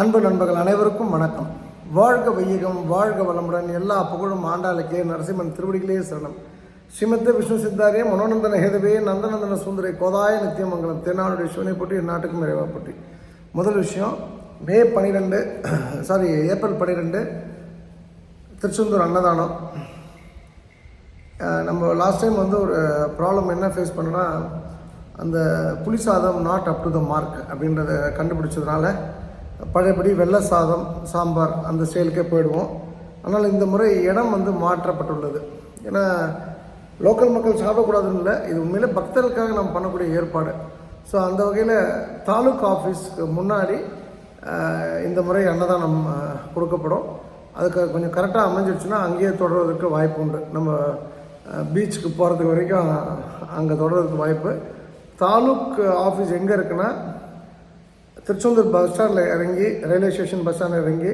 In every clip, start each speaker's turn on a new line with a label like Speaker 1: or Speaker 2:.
Speaker 1: அன்பு நண்பர்கள் அனைவருக்கும் வணக்கம். வாழ்க வையகம் வாழ்க வளமுடன். எல்லா புகழும் ஆண்டாளுக்கே நரசிம்மன் திருவடிகளே சரணம். ஸ்ரீமத்த விஷ்ணு சித்தாரே மனோநந்தன ஹேதவே நந்தநந்தன சுந்தரை கோதாய நித்தியமங்கலம் தென்னாடுடைய சிவனை போட்டி நாட்டுக்கும் நிறைவாக போட்டி முதல் விஷயம் மே பன்னிரெண்டு சாரி ஏப்ரல் பன்னிரெண்டு திருச்செந்தூர் அன்னதானம். நம்ம லாஸ்ட் டைம் வந்து ஒரு ப்ராப்ளம் என்ன ஃபேஸ் பண்ணோன்னா அந்த புளிசாதம் not up to the mark அப்படின்றத கண்டுபிடிச்சதுனால பழையபடி வெள்ளை சாதம் சாம்பார் அந்த ஸ்டைலுக்கே போயிடுவோம். ஆனால் இந்த முறை இடம் வந்து மாற்றப்பட்டுள்ளது. ஏன்னா லோக்கல் மக்கள் சாப்பிடக்கூடாதுன்னு இல்லை இது உண்மையிலே பக்தர்களுக்காக நம்ம பண்ணக்கூடிய ஏற்பாடு. ஸோ அந்த வகையில் தாலுக் ஆஃபீஸ்க்கு முன்னாடி இந்த முறை அன்னதானம் கொடுக்கப்படும். அதுக்கு கொஞ்சம் கரெக்டாக அமைஞ்சிடுச்சுன்னா அங்கேயே தொடர்வதற்கு வாய்ப்பு உண்டு. நம்ம பீச்சுக்கு போகிறதுக்கு வரைக்கும் அங்கே தொடர்றதுக்கு வாய்ப்பு. தாலுக் ஆஃபீஸ் எங்கே இருக்குன்னா திருச்செந்தூர் பஸ் ஸ்டாண்டில் இறங்கி ரயில்வே ஸ்டேஷன் பஸ் ஸ்டாண்டில் இறங்கி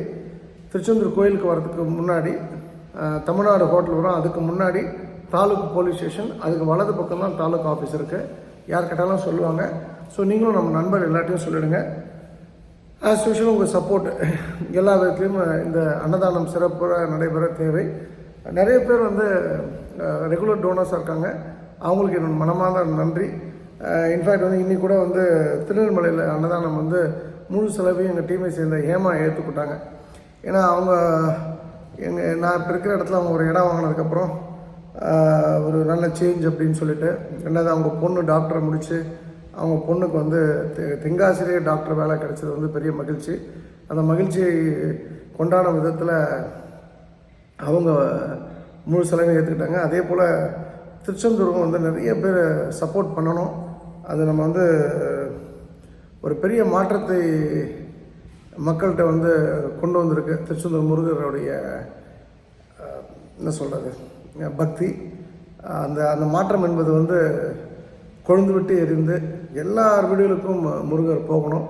Speaker 1: திருச்செந்தூர் கோயிலுக்கு வரதுக்கு முன்னாடி தமிழ்நாடு ஹோட்டல் வரும் அதுக்கு முன்னாடி தாலுக் போலீஸ் ஸ்டேஷன் அதுக்கு வலது பக்கம் தான் தாலுக் ஆஃபீஸ் இருக்குது யார் கேட்டாலும் சொல்லுவாங்க. ஸோ நீங்களும் நம்ம நண்பர் எல்லாத்தையும் சொல்லிடுங்க. ஆஸ் யூஷுவல் உங்கள் சப்போர்ட் எல்லா விதத்துலேயும் இந்த அன்னதானம் சிறப்பாக நடைபெற தேவை. நிறைய பேர் வந்து ரெகுலர் டோனர்ஸாக இருக்காங்க. அவங்களுக்கு என்னோட மனமார்ந்த நன்றி. இன்ஃபேக்ட் வந்து இன்னைக்கு கூட வந்து திருநெல்மலையில் அன்னதானம் வந்து முழு செலவையும் எங்கள் டீமை சேர்ந்த ஹேமா ஏற்றுக்கிட்டாங்க ஏன்னா அவங்க எங்கள் நான் இப்போ இருக்கிற இடத்துல அவங்க ஒரு இடம் வாங்கினதுக்கப்புறம் ஒரு நல்ல சேஞ்ச் அப்படின்னு சொல்லிட்டு ரெண்டாவது அவங்க பொண்ணு டாக்டரை முடித்து அவங்க பொண்ணுக்கு வந்து தெ- டாக்டர் வேலை கிடைச்சது வந்து பெரிய மகிழ்ச்சி. அந்த மகிழ்ச்சியை கொண்டாடும் விதத்தில் அவங்க முழு செலவையும் ஏற்றுக்கிட்டாங்க அதே போல் திருச்செந்தூரும் வந்து நிறைய பேர் சப்போர்ட் பண்ணணும். அது நம்ம வந்து ஒரு பெரிய மாற்றத்தை மக்கள்கிட்ட வந்து கொண்டு வந்திருக்கு. திருச்செந்தூர் முருகருடைய என்ன சொல்கிறது பக்தி. அந்த அந்த மாற்றம் என்பது வந்து கொழுந்து விட்டு எரிந்து எல்லார் வீடுகளுக்கும் முருகர் போகணும்.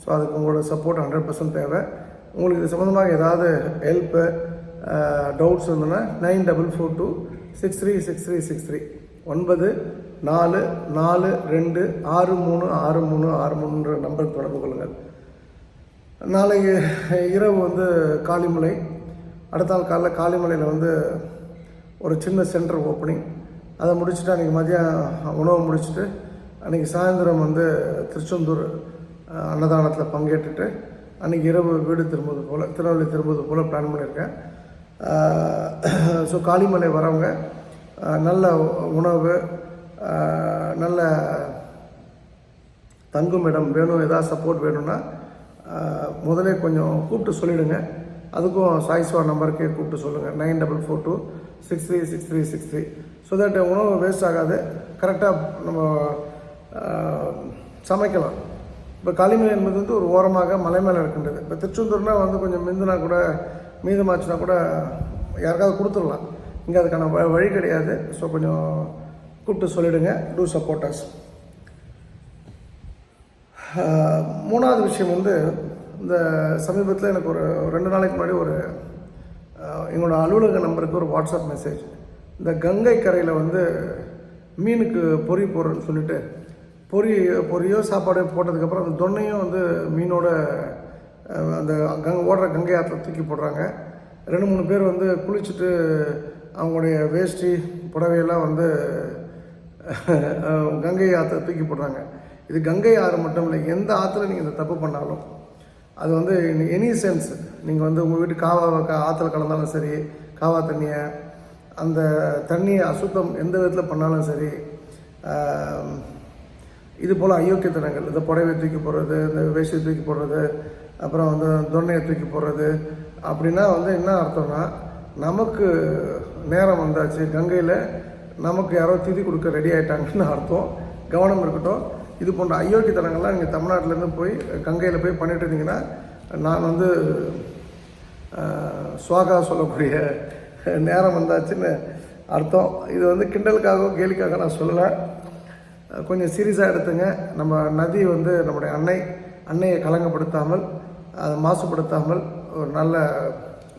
Speaker 1: ஸோ அதுக்கு உங்களோட சப்போர்ட் ஹண்ட்ரட் பர்சன்ட் தேவை. உங்களுக்கு இது சம்மந்தமாக ஏதாவது ஹெல்ப்பு டவுட்ஸ் இருந்ததுன்னா nine double four two six three six three six three ஒன்பது நாலு நாலு ரெண்டு ஆறு மூணு ஆறு மூணு ஆறு மூணுன்ற நம்பர் தொடர்பு கொள்ளுங்கள். நாளைக்கு இரவு வந்து காளிமலை. அடுத்த நாள் காலைல காளிமலையில் வந்து ஒரு சின்ன சென்டர் ஓப்பனிங் அதை முடிச்சுட்டு அன்றைக்கி மதியம் உணவு முடிச்சுட்டு அன்றைக்கி சாயந்தரம் வந்து திருச்செந்தூர் அன்னதானத்தில் பங்கேற்றுட்டு அன்றைக்கி இரவு வீடு திரும்புவது போல் திருநெல்வேலி திரும்புவது போல் பிளான் பண்ணியிருக்கேன். ஸோ காளிமலை வரவங்க நல்ல உணவு நல்ல தங்கும் இடம் வேணும் ஏதாவது சப்போர்ட் வேணும்னா முதலே கொஞ்சம் கூப்பிட்டு சொல்லிவிடுங்க அதுக்கும் சாய்ஸ்வா நம்பருக்கே கூப்பிட்டு சொல்லுங்கள் nine double four two six three six three six three so that உணவு வேஸ்ட் ஆகாது. கரெக்டாக நம்ம சமைக்கலாம். இப்போ களிமலை என்பது வந்து ஒரு ஓரமாக மலை மேலே இருக்கின்றது. இப்போ திருச்செந்தூர்னால் வந்து கொஞ்சம் மிந்துனா கூட மீதமாச்சுனா கூட யாருக்காவது கொடுத்துடலாம். இங்கே அதுக்கான வ- வழி கிடையாது. ஸோ கொஞ்சம் கூப்பிட்டு சொல்லிவிடுங்க டூ சப்போர்ட்டர்ஸ் மூணாவது விஷயம் வந்து இந்த சமீபத்தில் எனக்கு ஒரு ரெண்டு நாளைக்கு முன்னாடி ஒரு எங்களோட அலுவலக நம்பருக்கு ஒரு வாட்ஸ்அப் மெசேஜ் இந்த கங்கை கரையில் வந்து மீனுக்கு பொறி போடுறேன்னு சொல்லிட்டு பொறி பொரியோ சாப்பாடு போட்டதுக்கப்புறம் அந்த தொன்னையும் வந்து மீனோட அந்த கங்க ஓடுற கங்கை ஆற்றில் தூக்கி போடுறாங்க. ரெண்டு மூணு பேர் வந்து குளிச்சுட்டு அவங்களுடைய வேஷ்டி புடவையெல்லாம் வந்து கங்கை ஆற்றை தூக்கி போடுறாங்க. இது கங்கை ஆறு மட்டும் இல்லை எந்த ஆற்றுல நீங்கள் இந்த தப்பு பண்ணாலும் அது வந்து எனி சென்ஸ் நீங்கள் வந்து உங்கள் வீட்டு காவா கா- ஆற்றுல கலந்தாலும் சரி காவா தண்ணியை அந்த தண்ணியை அசுத்தம் எந்த விதத்தில் பண்ணாலும் சரி இது போல் அயோக்கியத்தனங்கள். இந்த புடவை தூக்கி போடுறது இந்த வேஷ்டி தூக்கி போடுறது அப்புறம் வந்து தொன்னையை தூக்கி போடுறது அப்படின்னா வந்து என்ன அர்த்தம்னா நமக்கு நேரம் வந்தாச்சு கங்கையில் நமக்கு யாரோ திதி கொடுக்க ரெடி ஆகிட்டாங்கன்னு அர்த்தம். கவனம் இருக்கட்டும். இது போன்ற அயோக்கியத்தனங்கள்லாம் நீங்கள் தமிழ்நாட்டிலேருந்து போய் கங்கையில் போய் பண்ணிட்டு இருந்தீங்கன்னா நான் வந்து சுவாகா சொல்லக்கூடிய நேரம் வந்தாச்சுன்னு அர்த்தம். இது வந்து கிண்டலுக்காகவோ கேலிக்காக நான் சொல்லலை. கொஞ்சம் சீரியஸாக எடுத்துங்க. நம்ம நதி வந்து நம்முடைய அன்னை அன்னையை கலங்கப்படுத்தாமல் அதை மாசுபடுத்தாமல் ஒரு நல்ல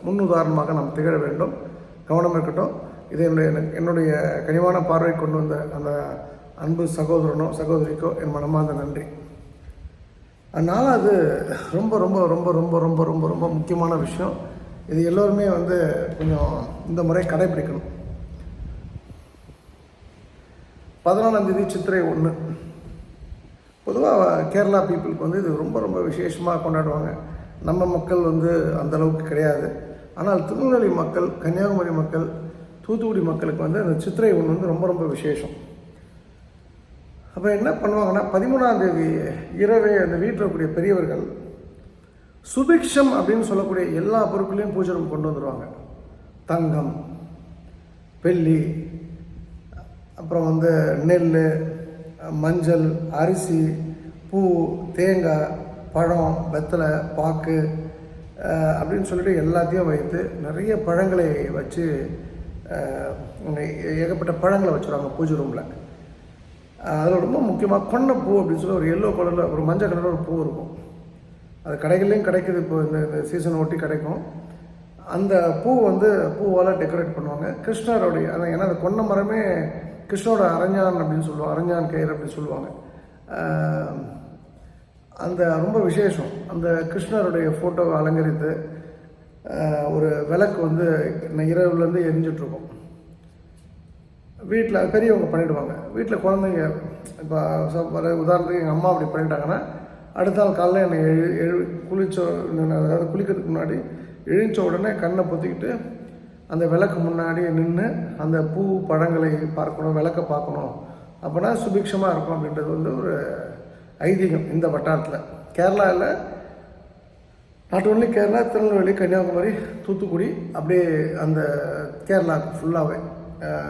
Speaker 1: முன்னுதாரணமாக நாம் திகழ வேண்டும். கவனம் இருக்கட்டும். இது என்னுடைய என்னுடைய கனிவான பார்வை கொண்டு வந்த அந்த அன்பு சகோதரனோ சகோதரிக்கோ என் மனமார்ந்த நன்றி. அதனால் அது ரொம்ப ரொம்ப ரொம்ப ரொம்ப ரொம்ப ரொம்ப ரொம்ப முக்கியமான விஷயம். இது எல்லோருமே வந்து கொஞ்சம் இந்த முறை கடைபிடிக்கணும் பதினாலாம் தேதி சித்திரை ஒன்று பொதுவாக கேரளா பீப்புளுக்கு வந்து இது ரொம்ப ரொம்ப விசேஷமாக கொண்டாடுவாங்க. நம்ம மக்கள் வந்து அந்தளவுக்கு கிடையாது. ஆனால் திருநெல்வேலி மக்கள் கன்னியாகுமரி மக்கள் தூத்துக்குடி மக்களுக்கு வந்து அந்த சித்திரை ஒன்று வந்து ரொம்ப ரொம்ப விசேஷம். அப்போ என்ன பண்ணுவாங்கன்னா பதிமூணாம் தேதி இரவே அந்த வீட்டில் இருக்கக்கூடிய பெரியவர்கள் சுபிக்ஷம் அப்படின்னு சொல்லக்கூடிய எல்லா பொருட்களையும் பூஜை room கொண்டு வந்துடுவாங்க தங்கம் வெள்ளி அப்புறம் வந்து நெல் மஞ்சள் அரிசி பூ தேங்காய் பழம் வெத்தலை பாக்கு அப்படின்னு சொல்லிட்டு எல்லாத்தையும் வைத்து நிறைய பழங்களை வச்சு ஏகப்பட்ட பழங்களை வச்சுருவாங்க பூஜை ரூமில் அதில் ரொம்ப முக்கியமாக கொன்னைப்பூ அப்படின்னு சொல்லி ஒரு எல்லோ கலரில் ஒரு மஞ்சள் கலரில் ஒரு பூ இருக்கும். அது கடைகள்லேயும் கிடைக்குது இப்போ இந்த சீசனை சீசன் ஒட்டி கிடைக்கும். அந்த பூ வந்து பூவால் டெக்கரேட் பண்ணுவாங்க. கிருஷ்ணருடைய அதான் ஏன்னா அந்த கொன்னை மரமே கிருஷ்ணரோட அரஞ்சான் அப்படின்னு சொல்லுவாங்க அரஞ்சான் கயிறு அப்படின்னு சொல்லுவாங்க. அந்த ரொம்ப விசேஷம். அந்த கிருஷ்ணருடைய ஃபோட்டோவை அலங்கரித்து ஒரு விளக்கு வந்து இரவுலேருந்து எரிஞ்சிட்ருக்கும். வீட்டில் பெரியவங்க பண்ணிவிடுவாங்க வீட்டில் குழந்தைங்க இப்போ வர உதாரணத்துக்கு எங்கள் அம்மா அப்படி பண்ணிட்டாங்கன்னா அடுத்த நாள் காலைல என்னை எழு எழு குளிச்ச அதாவது குளிக்கிறதுக்கு முன்னாடி எழுந்த உடனே கண்ணை பொத்திக்கிட்டு அந்த விளக்கு முன்னாடி நின்று அந்த பூ பழங்களை பார்க்கணும் விளக்க பார்க்கணும். அப்போனா சுபிக்ஷமாக இருக்கும் அப்படின்றது வந்து ஒரு ஐதீகம் இந்த வட்டாரத்தில். கேரளாவில் நாட் ஒன்லி கேரளா திருநெல்வேலி கன்னியாகுமரி தூத்துக்குடி அப்படியே அந்த கேரளா ஃபுல்லாகவே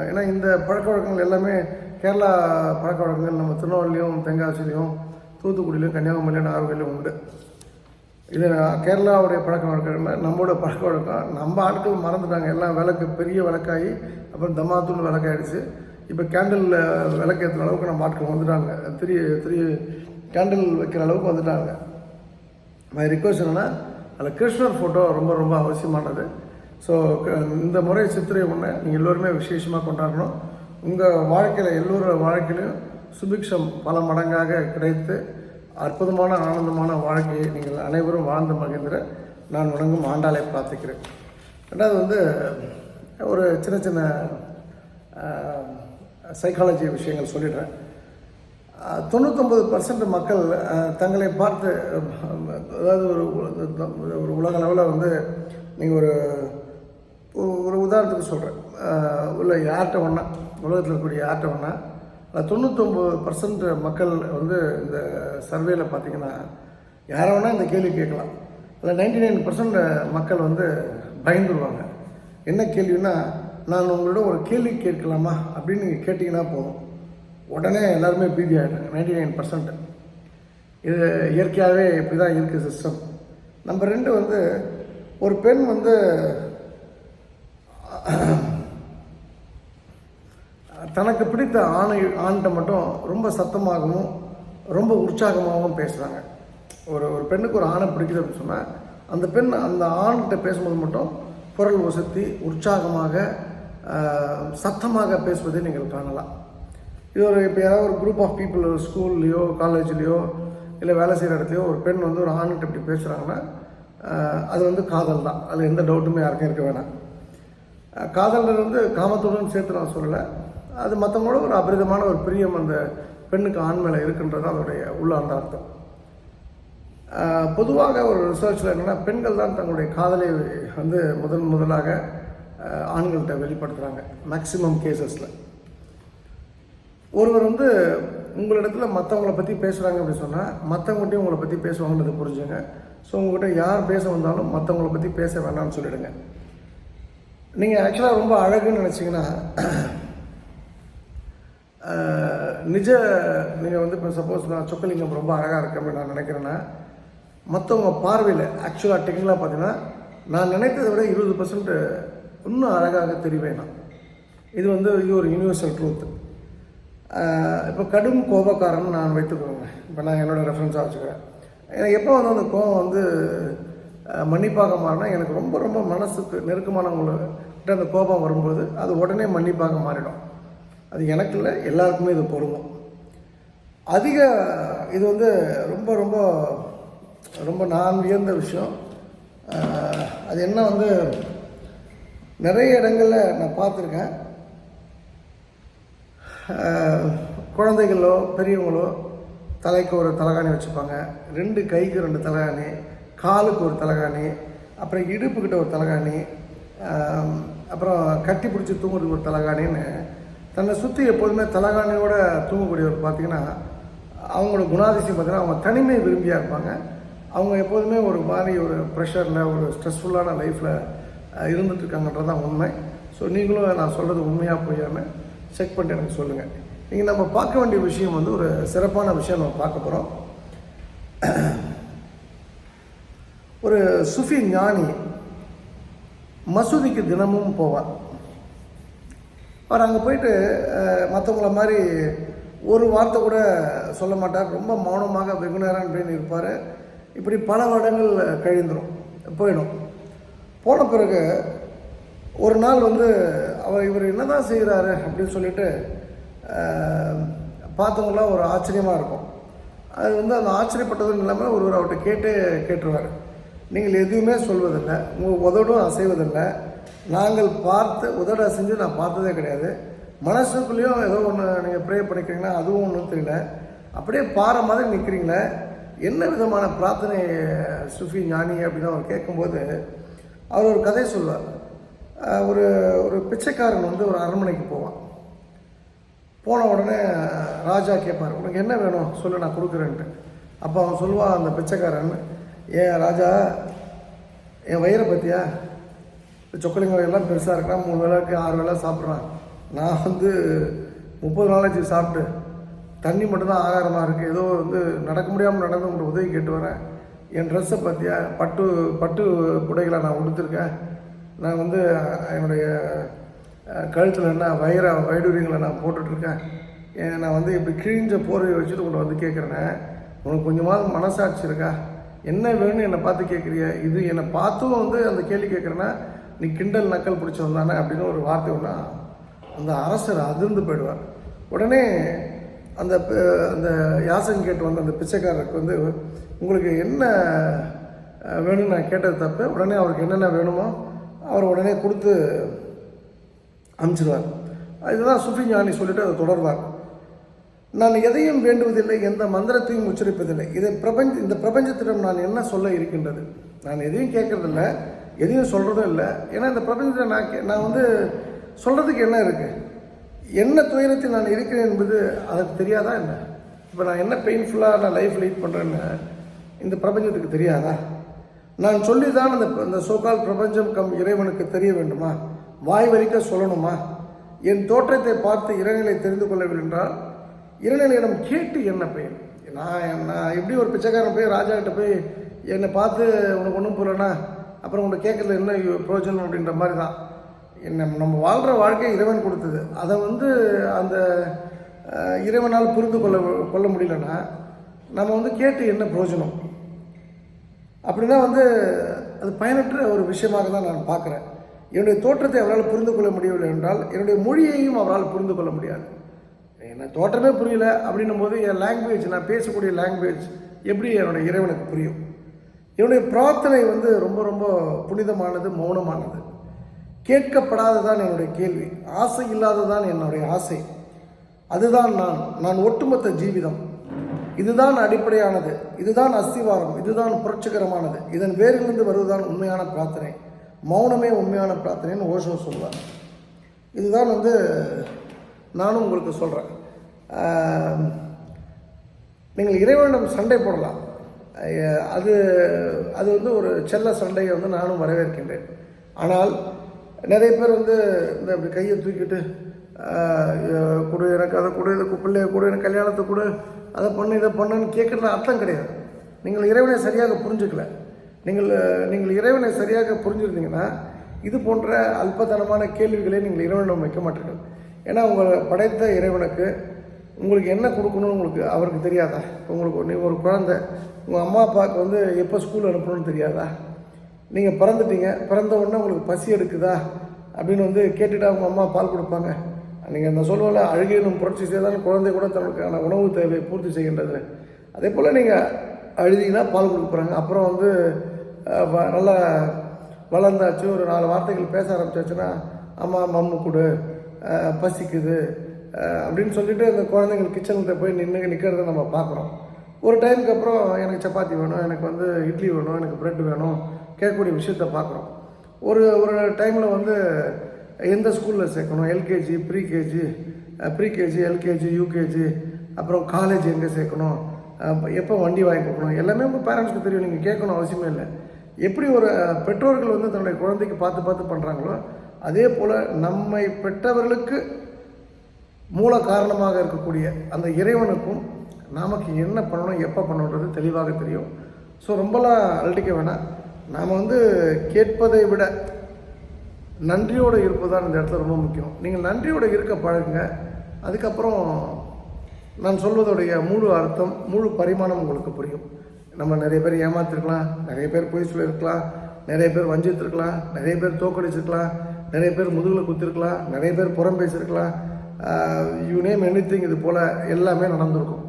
Speaker 1: ஏன்னா இந்த பழக்க வழக்கங்கள் எல்லாமே கேரளா பழக்க வழக்கங்கள். நம்ம திருநெல்வேலியும் தென்காசிலையும் தூத்துக்குடியிலையும் கன்னியாகுமரியிலும் நாகர்கோயிலும் உண்டு. இது கேரளாவுடைய பழக்க வழக்கங்கள் நம்மளோட பழக்க வழக்கம். நம்ம ஆட்கள் மறந்துட்டாங்க. எல்லாம் விளக்கு பெரிய விளக்காகி அப்புறம் தமாத்தூள் விளக்காயிடுச்சு. இப்போ கேண்டில் விளக்கு ஏற்றுற அளவுக்கு நம்ம ஆட்கள் வந்துட்டாங்க. திரு திரு கேண்டில் வைக்கிற அளவுக்கு வந்துட்டாங்க. மை ரிக்வஸ்ட் என்னன்னா அதில் கிருஷ்ணர் ஃபோட்டோ ரொம்ப ரொம்ப அவசியமானது. ஸோ இந்த முறை சித்திரை ஒன்று நீங்கள் எல்லோருமே விசேஷமாக கொண்டாடணும். உங்கள் வாழ்க்கையில் எல்லோரோட வாழ்க்கையிலும் சுபிக்ஷம் பல மடங்காக கிடைத்து அற்புதமான ஆனந்தமான வாழ்க்கையை நீங்கள் அனைவரும் வாழ்ந்து மகிழ்ந்திர நான் வணங்கும் ஆண்டாளை பிரார்த்திக்கிறேன். ரெண்டாவது வந்து ஒரு சின்ன சின்ன சைக்காலஜி விஷயங்கள் சொல்லிடுறேன். தொண்ணூத்தொம்பது பர்சன்ட் மக்கள் தங்களை பார்த்து அதாவது ஒரு ஒரு உலக அளவில் வந்து நீங்கள் ஒரு ஒரு உதாரணத்துக்கு சொல்கிறேன் உள்ள யார்கிட்ட ஒன்றா உலகத்தில் இருக்கக்கூடிய யார்கிட்ட ஒன்றா தொண்ணூத்தொம்பது பர்சன்ட் மக்கள் வந்து இந்த சர்வேல பார்த்தீங்கன்னா யாரை வேணால் இந்த கேள்வி கேட்கலாம். அதில் நைன்டி நைன் பர்சன்ட் மக்கள் வந்து பயந்துருவாங்க. என்ன கேள்வின்னா நான் உங்களோட ஒரு கேள்வி கேட்கலாமா அப்படின்னு நீங்கள் கேட்டிங்கன்னா போதும். உடனே எல்லாருமே பீதி ஆகிட்டாங்க நைன்டி நைன் பர்சன்ட் இது இயற்கையாகவே இப்படி தான் இருக்குது சிஸ்டம் நம்பர் ரெண்டு வந்து ஒரு பெண் வந்து தனக்கு பிடித்த ஆணை ஆண்கிட்ட மட்டும் ரொம்ப சத்தமாகவும் ரொம்ப உற்சாகமாகவும் பேசுகிறாங்க ஒரு ஒரு பெண்ணுக்கு ஒரு ஆணை பிடிக்குது அப்படின்னு சொன்னால் அந்த பெண் அந்த ஆண்கிட்ட பேசும்போது மட்டும் குரல் ஒசத்தி உற்சாகமாக சத்தமாக பேசுவதை நீங்கள் காணலாம். இது ஒரு இப்போ யாராவது ஒரு குரூப் ஆஃப் பீப்புள் ஸ்கூல்லையோ காலேஜ்லேயோ இல்லை வேலை செய்கிற இடத்துலையோ ஒரு பெண் வந்து ஒரு ஆண்கிட்ட இப்படி பேசுகிறாங்கன்னா அது வந்து காதல் தான். அதில் எந்த டவுட்டுமே யாருக்கும் இருக்க வேணாம். அஹ் காதல்ன்றது வந்து காமத்துடன் சேர்த்து நான் சொல்லலை. அது மற்றவங்களோட ஒரு அபரிதமான ஒரு பிரியம் அந்த பெண்ணுக்கு ஆண் மேலே இருக்குன்றது அதோடைய உள்ளார்ந்த அர்த்தம். பொதுவாக ஒரு ரிசர்ச்சில் என்னென்னா பெண்கள் தான் தங்களுடைய காதலை வந்து முதன் முதலாக ஆண்கள்கிட்ட வெளிப்படுத்துகிறாங்க மேக்சிமம் கேசஸில் ஒருவர் வந்து உங்களிடத்தில் மற்றவங்கள பற்றி பேசுகிறாங்க அப்படின்னு சொன்னால் மற்றவங்ககிட்டையும் உங்களை பற்றி பேசுவாங்கன்றது புரிஞ்சுங்க. ஸோ உங்கள்கிட்ட யார் பேச வந்தாலும் மற்றவங்கள பற்றி பேச வேணாம்னு சொல்லிடுங்க. நீங்கள் ஆக்சுவலாக ரொம்ப அழகுன்னு நினச்சிங்கன்னா நிஜ நீங்கள் வந்து இப்போ சப்போஸ் நான் சொக்கலிங்கம் ரொம்ப அழகாக இருக்கேன் அப்படின்னு நான் நினைக்கிறேன்னா மற்றவங்க பார்வையில் ஆக்சுவலாக டெக்னிக்கலாக பார்த்தீங்கன்னா நான் நினைத்ததை விட இருபது பர்சன்ட் இன்னும் அழகாக தெரிவேன் நான். இது வந்து இது ஒரு யூனிவர்சல் ட்ரூத் இப்போ கடும் கோபக்காரன் நான் வைத்துக்கோங்க இப்போ நான் என்னோட ரெஃபரன்ஸாக வச்சுக்கிறேன். எனக்கு எப்போ வந்து அந்த கோபம் வந்து மன்னிப்பாக மாறினா எனக்கு ரொம்ப ரொம்ப மனசுக்கு நெருக்கமானவங்கள்ட்ட அந்த கோபம் வரும்போது அது உடனே மன்னிப்பாக மாறிடும். அது எனக்கு இல்லை எல்லாருக்குமே இது பொருந்தும். அதிக இது வந்து ரொம்ப ரொம்ப ரொம்ப நான் வியந்த விஷயம். அது என்ன வந்து நிறைய இடங்களில் நான் பார்த்துருக்கேன். குழந்தைகளோ பெரியவங்களோ தலைக்கு ஒரு தலைகாணி வச்சுப்பாங்க. ரெண்டு கைக்கு ரெண்டு தலைகாணி காலுக்கு ஒரு தலைகாணி அப்புறம் இடுப்புக்கிட்ட ஒரு தலைகாணி அப்புறம் கட்டி பிடிச்சி தூங்குறதுக்கு ஒரு தலைகாணின்னு தன்னை சுற்றி எப்போதுமே தலைகாணியோட தூங்கக்கூடியவர் பார்த்தீங்கன்னா அவங்களோட குணாதிசயம் பார்த்தீங்கன்னா அவங்க தனிமை விரும்பியாக இருப்பாங்க. அவங்க எப்போதுமே ஒரு மாதிரி ஒரு ப்ரெஷரில் ஒரு ஸ்ட்ரெஸ்ஃபுல்லான லைஃப்பில் இருந்துட்டுருக்காங்கன்றது தான் உண்மை. ஸோ நீங்களும் நான் சொல்கிறது உண்மையாக பொய்யான்னு செக் பண்ணிட்டு எனக்கு சொல்லுங்கள் நீங்கள் நம்ம பார்க்க வேண்டிய விஷயம் வந்து ஒரு சிறப்பான விஷயம் நம்ம பார்க்க போகிறோம் ஒரு சுஃபி ஞானி மசூதிக்கு தினமும் போவார். அவர் அங்கே போயிட்டு மற்றவங்கள மாதிரி ஒரு வார்த்தை கூட சொல்ல மாட்டார். ரொம்ப மௌனமாக வெகு நேரம் அப்படின்னு இருப்பார். இப்படி பல வருடங்கள் கழிந்துடும் போயிடும். போன பிறகு ஒரு நாள் வந்து அவர் இவர் என்ன தான் செய்கிறாரு அப்படின்னு சொல்லிட்டு பார்த்தவங்களாம் ஒரு ஆச்சரியமாக இருக்கும். அது வந்து அந்த ஆச்சரியப்பட்டதும் இல்லாமல் ஒருவர் அவர்கிட்ட கேட்டு கேட்டுருவார். நீங்கள் எதுவுமே சொல்வதில்லை உங்கள் உதடும் அசைவதில்லை. நாங்கள் பார்த்து உதட அசைஞ்சு நான் பார்த்ததே கிடையாது. மனசுக்குள்ளேயும் ஏதோ ஒன்று நீங்கள் ப்ரே பண்ணிக்கிறீங்களா அதுவும் ஒன்றும் தெரியல. அப்படியே பாறை மாதிரி நிற்கிறீங்களே என்ன விதமான பிரார்த்தனை சுஃபி ஞானி அப்படின்னு அவர் கேட்கும்போது அவர் ஒரு கதை சொல்வார். ஒரு ஒரு பிச்சைக்காரன் வந்து ஒரு அரண்மனைக்கு போவான். போன உடனே ராஜா கேட்பார் உனக்கு என்ன வேணும்? சொல்லு நான் கொடுக்குறேன்ட்டு. அப்போ அவன் சொல்லுவான் அந்த பிச்சைக்காரன் ஏன் ராஜா என் வயிறை பற்றியா சொக்கலிங்க எல்லாம் பெருசாக இருக்கிறான் மூணு வேளைக்கு ஆறு வேளை சாப்பிட்றான். நான் வந்து முப்பது நாளாச்சு சாப்பிட்டு தண்ணி மட்டும்தான் ஆகாரமாக இருக்குது ஏதோ வந்து நடக்க முடியாமல் நடந்து உங்களுக்கு உதவி கேட்டு வரேன். என் ட்ரெஸ்ஸை பார்த்தியா பட்டு பட்டு புடைகளை நான் உடுத்திருக்கேன். நான் வந்து என்னுடைய கழுத்தில் என்ன வயிற வைடூரியங்களை நான் போட்டுட்ருக்கேன். ஏன் நான் வந்து இப்படி கிழிஞ்ச போர்வையை வச்சுட்டு உங்களை வந்து கேட்குறேனே உனக்கு கொஞ்சமாவது மனசாட்சி இருக்கா? என்ன வேணும்னு என்னை பார்த்து கேட்குறிய இது என்னை பார்த்தும் வந்து அந்த கேள்வி கேட்குறேன்னா நீ கிண்டல் நக்கல் பிடிச்சவன் தானே அப்படின்னு ஒரு வார்த்தை ஒன்றா அந்த அரசர் அதிர்ந்து போயிடுவார். உடனே அந்த அந்த யாசகம் கேட்டு வந்த அந்த பிச்சைக்காரருக்கு வந்து உங்களுக்கு என்ன வேணும்னு நான் கேட்டது தப்பு? உடனே அவருக்கு என்னென்ன வேணுமோ அவர் உடனே கொடுத்து அனுப்பிச்சிடுவார் இதுதான் சுஃபி ஞானி சொல்லிட்டு அதை தொடர்வார். நான் எதையும் வேண்டுவதில்லை எந்த மந்திரத்தையும் உச்சரிப்பதில்லை. இதை பிரபஞ்ச இந்த பிரபஞ்சத்திடம் நான் என்ன சொல்ல இருக்கின்றது? நான் எதையும் கேட்கறதில்ல எதையும் சொல்கிறதும் இல்லை. ஏன்னா இந்த பிரபஞ்சத்தில் நான் கே- நான் வந்து சொல்கிறதுக்கு என்ன இருக்குது என்ன துயரத்தில் நான் இருக்கிறேன் என்பது அதுக்கு தெரியாதா என்ன? இப்போ நான் என்ன பெயின்ஃபுல்லாக நான் லைஃப் லீட் பண்ணுறேன்னு இந்த பிரபஞ்சத்துக்கு தெரியாதா? நான் சொல்லி தான் அந்த அந்த சோகால் பிரபஞ்சம் கம் இறைவனுக்கு தெரிய வேண்டுமா? வாய் வலிக்க சொல்லணுமா? என் தோற்றத்தை பார்த்து இறைநிலை தெரிந்து கொள்ளவில்லை என்றால் இறைநிலையிடம் கேட்டு என்ன பயன் நான் நான் எப்படி ஒரு பிச்சைக்காரன் போய் ராஜாக்கிட்ட போய் என்னை பார்த்து உனக்கு ஒன்றும் புரியலனா? அப்புறம் உன்னை கேட்கறது என்ன பிரயோஜனம் அப்படின்ற மாதிரி தான் என்ன நம்ம வாழ்கிற வாழ்க்கை இறைவன் கொடுத்தது. அதை வந்து அந்த இறைவனால் புரிந்து கொள்ள கொள்ள முடியலன்னா நம்ம வந்து கேட்டு என்ன பிரயோஜனம்? அப்படின்னா வந்து அது பயனற்ற ஒரு விஷயமாக தான் நான் பார்க்குறேன். என்னுடைய தோற்றத்தை அவரால் புரிந்து கொள்ள முடியவில்லை என்றால் என்னுடைய மொழியையும் அவரால் புரிந்து கொள்ள முடியாது. என்ன தோற்றமே புரியல அப்படின்னும் போது என் லாங்குவேஜ் நான் பேசக்கூடிய லாங்குவேஜ் எப்படி என்னுடைய இறைவனுக்கு புரியும்? என்னுடைய பிரார்த்தனை வந்து ரொம்ப ரொம்ப புனிதமானது மௌனமானது. கேட்கப்படாததான் என்னுடைய கேள்வி. ஆசை இல்லாததான் என்னுடைய ஆசை. அதுதான் நான் நான் ஒட்டுமொத்த ஜீவிதம். இதுதான் அடிப்படையானது இதுதான் அஸ்திவாரம் இதுதான் புரட்சிகரமானது. இதன் வேரிலிருந்து வருவதுதான் உண்மையான பிரார்த்தனை. மௌனமே உண்மையான பிரார்த்தனைன்னு ஓஷோ சொல்வார். இதுதான் வந்து நானும் உங்களுக்கு சொல்கிறேன் நீங்கள் இறைவனிடம் சண்டை போடலாம். அது அது வந்து ஒரு செல்ல சண்டையை வந்து நானும் வரவேற்கின்றேன். ஆனால் நிறைய பேர் வந்து இந்த அப்படி கையை தூக்கிட்டு கொடு எனக்கு அதை கொடு இதை பிள்ளைய கொடு எனக்கு கல்யாணத்தை கொடு அதை பண்ணு இதை பண்ணுன்னு கேட்குறது அர்த்தம் கிடையாது. நீங்கள் இறைவனை சரியாக புரிஞ்சுக்கல. நீங்கள் நீங்கள் இறைவனை சரியாக புரிஞ்சுருந்தீங்கன்னா இது போன்ற அல்பத்தனமான கேள்விகளை நீங்கள் இறைவனிடம் வைக்க மாட்டீர்கள். ஏன்னா உங்களை படைத்த இறைவனுக்கு உங்களுக்கு என்ன கொடுக்கணும்னு உங்களுக்கு அவருக்கு தெரியாதா? உங்களுக்கு நீங்கள் ஒரு குழந்தை உங்கள் அம்மா அப்பாவுக்கு வந்து எப்போ ஸ்கூல் அனுப்பணும்னு தெரியாதா? நீங்கள் பிறந்துட்டீங்க பிறந்த உடனே உங்களுக்கு பசி எடுக்குதா? அப்படின்னு வந்து கேட்டுட்டு அவங்க அம்மா பால் கொடுப்பாங்க. நீங்கள் இந்த சொல்லுவல அழுகையிலும் புரட்சி செய்தால் குழந்தை கூட தனக்கான உணவு தேவையை பூர்த்தி செய்கின்றது. அதே போல் நீங்கள் அழுதிங்கன்னா பால் கொடுக்குறாங்க அப்புறம் வந்து வ- நல்லா வளர்ந்தாச்சு ஒரு நாலு வார்த்தைகள் பேச ஆரம்பிச்சாச்சுன்னா அம்மா மம்மு கொடு பசிக்குது அப்படின்னு சொல்லிட்டு அந்த குழந்தைங்கள் கிச்சன்கிட்ட போய் நின்று நிற்கிறத நம்ம பார்க்குறோம். ஒரு டைமுக்கு அப்புறம் எனக்கு சப்பாத்தி வேணும் எனக்கு வந்து இட்லி வேணும் எனக்கு ப்ரெட் வேணும் கேட்கக்கூடிய விஷயத்த பார்க்குறோம். ஒரு ஒரு டைமில் வந்து எந்த ஸ்கூலில் சேர்க்கணும்? LKG pre KG pre KG LKG UKG அப்புறம் காலேஜ் எங்கே சேர்க்கணும்? எப்போ வண்டி வாங்கி கொடுக்கணும்? எல்லாமே உங்கள் பேரண்ட்ஸ்க்கு தெரியும். நீங்கள் கேட்கணும் அவசியமே இல்லை. எப்படி ஒரு பெற்றோர்கள் வந்து தன்னுடைய குழந்தைக்கு பார்த்து பார்த்து பண்ணுறாங்களோ அதே போல் நம்மை பெற்றவர்களுக்கு மூல காரணமாக இருக்கக்கூடிய அந்த இறைவனுக்கும் நமக்கு என்ன பண்ணணும் எப்போ பண்ணணுன்றது தெளிவாக தெரியும். ஸோ ரொம்பலாம் அழட்டிக்க வேணாம். நாம் வந்து கேட்பதை விட நன்றியோடு இருப்பது தான் இந்த இடத்துல ரொம்ப முக்கியம். நீங்கள் நன்றியோடு இருக்க பழகுங்க. அதுக்கப்புறம் நான் சொல்வதுடைய முழு அர்த்தம் முழு பரிமாணம் உங்களுக்கு புரியும். நம்ம நிறைய பேர் ஏமாத்திருக்கலாம் நிறைய பேர் பொய் சொல்லியிருக்கலாம் நிறைய பேர் வஞ்சித்திருக்கலாம் நிறைய பேர் தோக்கடிச்சிருக்கலாம் நிறைய பேர் முதுகில் குத்திருக்கலாம் நிறைய பேர் புறம் பேசியிருக்கலாம். யூ நேம் எனி இது போல் எல்லாமே நடந்திருக்கும்.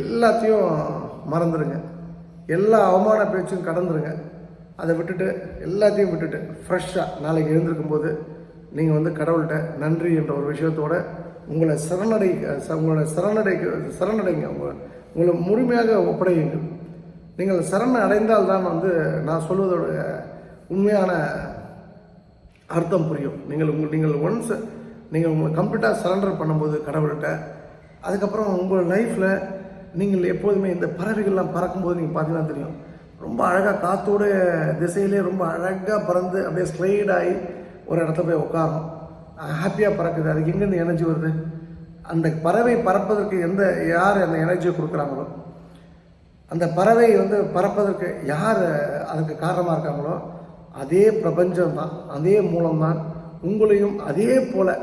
Speaker 1: எல்லாத்தையும் மறந்துடுங்க எல்லா அவமான பேச்சும் கடந்துருங்க. அதை விட்டுட்டு எல்லாத்தையும் விட்டுட்டு ஃப்ரெஷ்ஷாக நாளைக்கு எழுந்திருக்கும் போது நீங்கள் வந்து கடவுள்கிட்ட நன்றி என்ற ஒரு விஷயத்தோட உங்களை சரணடை ச- உங்களை சரணடை சரணடைங்க. உங்களை உங்களை முழுமையாக ஒப்படையுங்கள் நீங்கள் சரண அடைந்தால் தான் வந்து நான் சொல்வதோட உண்மையான அர்த்தம் புரியும். நீங்கள் உங்கள் நீங்கள் ஒன்ஸ் நீங்கள் உங்களை கம்ப்ளீட்டாக சரண்டர் பண்ணும்போது கடவுள்கிட்ட அதுக்கப்புறம் உங்கள் லைஃப்பில் நீங்கள் எப்போதுமே இந்த பறவைகள்லாம் பறக்கும்போது நீங்கள் பார்த்தீங்கன்னா தெரியும். ரொம்ப அழகாக காத்தோட திசையிலே ரொம்ப அழகாக பறந்து அப்படியே ஸ்லைட் ஆகி ஒரு இடத்துல போய் உட்காரும் ஹாப்பியாக பறக்குது. அதுக்கு எங்கேருந்து எனர்ஜி வருது? அந்த பறவை பறப்பதற்கு எந்த யார் அந்த எனர்ஜியை கொடுக்குறாங்களோ? அந்த பறவை வந்து பறப்பதற்கு யார் அதுக்கு காரணமாக இருக்காங்களோ? அதே பிரபஞ்சம் தான் அதே மூலம்தான். உங்களையும் அதே போல்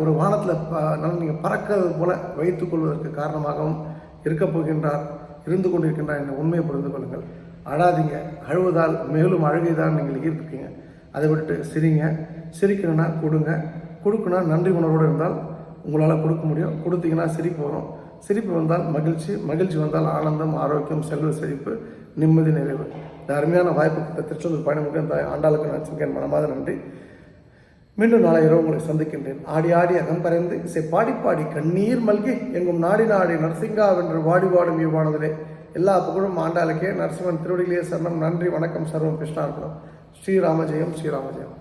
Speaker 1: ஒரு வானத்தில் ப நீங்கள் பறக்கிறது போல் வைத்துக்கொள்வதற்கு காரணமாகவும் இருக்கப் போகின்றார். இருந்து கொண்டிருக்கின்றார் என்ற உண்மையை புரிந்து கொள்ளுங்கள். அழாதீங்க. அழுவதால் மேலும் அழுகை தான் நீங்கள் ஈர்ப்பிருக்கீங்க அதை விட்டு சிரிங்க. சிரிக்கணும்னா கொடுங்க. கொடுக்கணும்னா நன்றி உணர்வோடு இருந்தால் உங்களால் கொடுக்க முடியும். கொடுத்தீங்கன்னா சிரிப்பு வரும். சிரிப்பு வந்தால் மகிழ்ச்சி. மகிழ்ச்சி வந்தால் ஆனந்தம் ஆரோக்கியம் செல்வ செழிப்பு நிம்மதி நிறைவு. இந்த அருமையான வாய்ப்பு திருச்செந்தூர் பயணம் இந்த ஆண்டாளுக்கு நச்சுக்கேன் மனமாத நன்றி. மீண்டும் நாளை இரவு உங்களை சந்திக்கின்றேன். ஆடி ஆடி அகம் பறைந்து இசை பாடி பாடி கண்ணீர் மல்கி எங்கும் நாடி நாடி நரசிங்கா வென்று வாடி வாடும் இவ்வானதிலே எல்லா புகழும் ஆண்டாளுக்கே. நரசிம்மன் திருவடியிலே சரணம். நன்றி வணக்கம். சர்வம் கிருஷ்ணார்பணம். ஸ்ரீராமஜெயம் ஸ்ரீராமஜெயம்